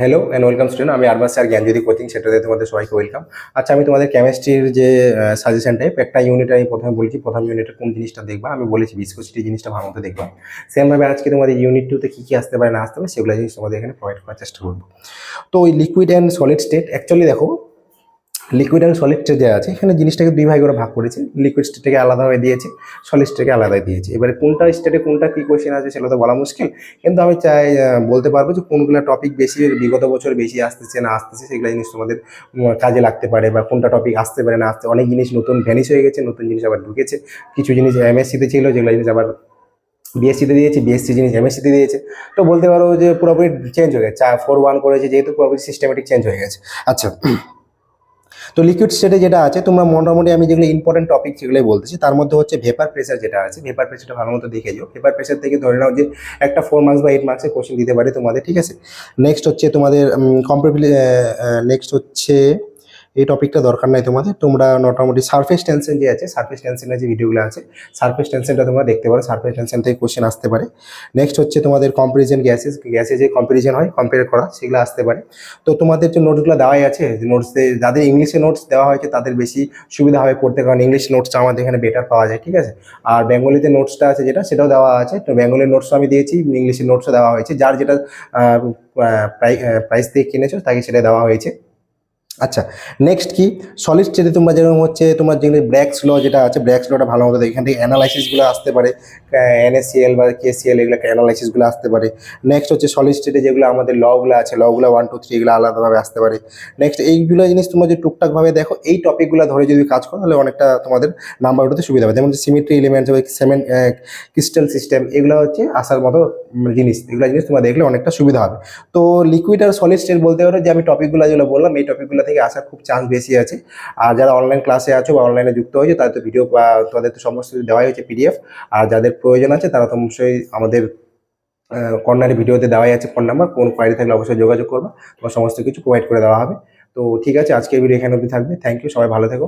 Hello and welcome student আমি আরবাস sir, জ্ঞানজ্যোতি coaching সেটাতে তোমাদের সবাইকে ওয়েলকাম আচ্ছা আমি তোমাদের কেমিস্ট্রির যে সাজেশন টাইপ একটা ইউনিট আমি প্রথমে বলছি, প্রথম ইউনিটে কোন জিনিসটা দেখবা? আমি বলেছি বিস্কোসিটি জিনিসটা ভালো মতো দেখবা। সেমভাবে আজকে তোমাদের ইউনিট টুতে কী কী আসতে পারে, না আসতে পারে, সেগুলো জিনিস তোমাদের এখানে প্রোভাইড করার চেষ্টা করব। তো ওই liquid and solid state actually দেখো লিকুইড অ্যান্ড সলিড স্টেট যে আছে। এখানে জিনিসটাকে দুই ভাগ করে ভাগ করেছে। লিকুইড স্টেটটাকে আলাদাভাবে দিয়েছে সলিড স্টেটকে আলাদাই দিয়েছে। এবারে কোনটা স্টেটে কোনটা কী কোয়েশ্চেন আছে সেটা তো বলা মুশকিল। কিন্তু আমি চাই বলতে পারব যে কোনগুলো টপিক বেশি বিগত বছর বেশি আসতেছে, না আসতেছে সেগুলো জিনিস তোমাদের কাজে লাগতে পারে বা কোনটা টপিক আসতে পারে, না আসতে অনেক জিনিস নতুন ভ্যানিশ হয়ে গেছে, নতুন জিনিস আবার ঢুকেছে। কিছু জিনিস এমএসসিতে ছিল, যেগুলো জিনিস আবার বিএসসিতে দিয়েছে বিএসসি জিনিস এমএসসিতে দিয়েছে। তো বলতে পারো যে পুরোপুরি চেঞ্জ হয়ে গেছে। ফোর ওয়ান করেছে, যেহেতু পুরোপুরি সিস্টেমেটিক চেঞ্জ হয়ে গেছে। আচ্ছা তো লিকুইড স্টেটে যেটা আছে, তোমরা মোটামুটি আমি যেগুলো ইম্পর্টেন্ট টপিক যেগুলোই বলতেছি। তার মধ্যে হচ্ছে ভেপার প্রেশার যেটা আছে ভেপার প্রেশারটা ভালো মতো দেখে যাও ভেপার প্রেশার থেকে ধরে নাও যে একটা ফোর মার্কস বা এইট মার্কসের কোশ্চেন দিতে পারে তোমাদের, ঠিক আছে? নেক্সট হচ্ছে তোমাদের কম্পিটিভ নেক্সট হচ্ছে এই টপিকটা দরকার নাই তোমাদের। তোমরা মোটামুটি সার্ফেস টেনশন যে আছে সার্ফেস টেনশনের যে ভিডিওগুলো আছে সার্ফেস টেনশনটা তোমরা দেখতে পারো। সার্ফেস টেনশন থেকে কোশ্চেন আসতে পারে। নেক্সট হচ্ছে তোমাদের কম্পারিজন গ্যাসেস গ্যাসে যে কম্পারিজন হয় কম্পেয়ার করা, সেগুলো আসতে পারে। তো তোমাদের যে নোটসগুলো দেওয়াই আছে নোটসে যাদের ইংলিশে নোটস দেওয়া হয়েছে, তাদের বেশি সুবিধা হবে পড়তে। কারণ ইংলিশ নোটসটা আমাদের এখানে বেটার পাওয়া যায়, ঠিক আছে? আর বেঙ্গলিতে নোটসটা আছে যেটা, সেটাও দেওয়া আছে। তো বেঙ্গলির নোটসও আমি দিয়েছি ইংলিশের নোটসও দেওয়া হয়েছে। যার যেটা প্রাইস দিয়ে কিনেছো, তাকে সেটা দেওয়া হয়েছে। আচ্ছা নেক্সট কি? সলিড স্টেটে তোমরা যেরকম হচ্ছে, তোমার যেগুলো ব্র্যাক্স ল যেটা আছে ব্র্যাক্স লটা ভালো মতো। এখান থেকে অ্যানালাইসিসগুলো আসতে পারে এনএসসিএল বা কেসিএল এগুলো অ্যানালাইসিসগুলো আসতে পারে। নেক্সট হচ্ছে সলিড স্টেটে যেগুলো আমাদের লগুলো আছে লগুলো ওয়ান টু থ্রি এগুলো আলাদাভাবে আসতে পারে। নেক্সট এইগুলো জিনিস তোমরা যদি টুকটাকভাবে দেখো, এই টপিকগুলো ধরে যদি কাজ করো, তাহলে অনেকটা তোমাদের নাম্বার উঠাতে সুবিধা হবে। যেমন symmetry elements cement crystal system এগুলো হচ্ছে আসার মতো জিনিস। এগুলো জিনিস তোমরা দেখলে অনেকটা সুবিধা হবে। তো লিকুইড আর সলিড স্টেট বলতে পারো যে আমি টপিকগুলো যেগুলো বললাম, এই টপিকগুলো থেকে আসার খুব চান্স বেশি আছে। আর যারা অনলাইন ক্লাসে আছো বা অনলাইনে যুক্ত হয়েছে, তাদের তো ভিডিও বা তাদের তো সমস্ত দেওয়াই হয়েছে পিডিএফ আর যাদের প্রয়োজন আছে, তারা তো অবশ্যই আমাদের কর্নারে ভিডিওতে দেওয়াই আছে ফোন নাম্বার কোন কোয়ারি থাকলে অবশ্যই যোগাযোগ করবে। তোমার সমস্ত কিছু প্রোভাইড করে দেওয়া হবে। তো ঠিক আছে, আজকের ভিডিও এখানে অবধি থাকবে। থ্যাংক ইউ সবাই ভালো থেকো।